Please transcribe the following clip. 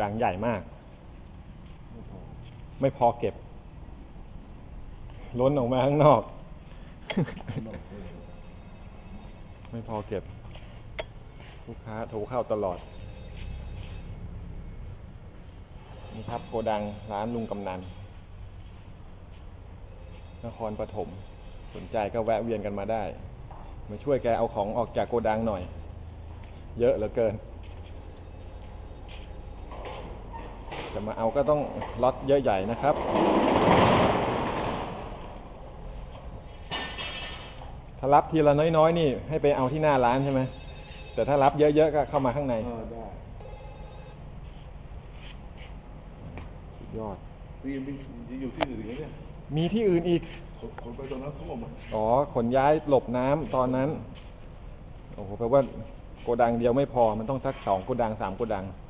ดังใหญ่มาก ไม่พอเก็บ ล้นออกมาข้างนอก ไม่พอเก็บ ลูกค้าโทรเข้าตลอด นี่ครับโกดังร้านลุงกำนัน นครปฐมสนใจก็แวะเวียนกันมาได้ มาช่วยแกเอาของออกจากโกดังหน่อย เยอะเหลือเกิน จะมาเอาก็ต้องล็อตเยอะใหญ่นะครับ ถ้ารับทีละน้อยๆ นี่ ให้ไปเอาที่หน้าร้านใช่ไหมแต่ถ้ารับเยอะๆ ก็เข้ามาข้างในเออได้สุดยอดนี่มียังอยู่ที่อื่นอีกไหมเนี่ยมีที่อื่นอีกขนขนไปตรงนั้นทั้งหมดมั้ยอ๋อ ขนย้ายหลบน้ำตอนนั้น โอ้โหแปลว่าโกดังเดียวไม่พอ มันต้องสักสองโกดังสามโกดังอ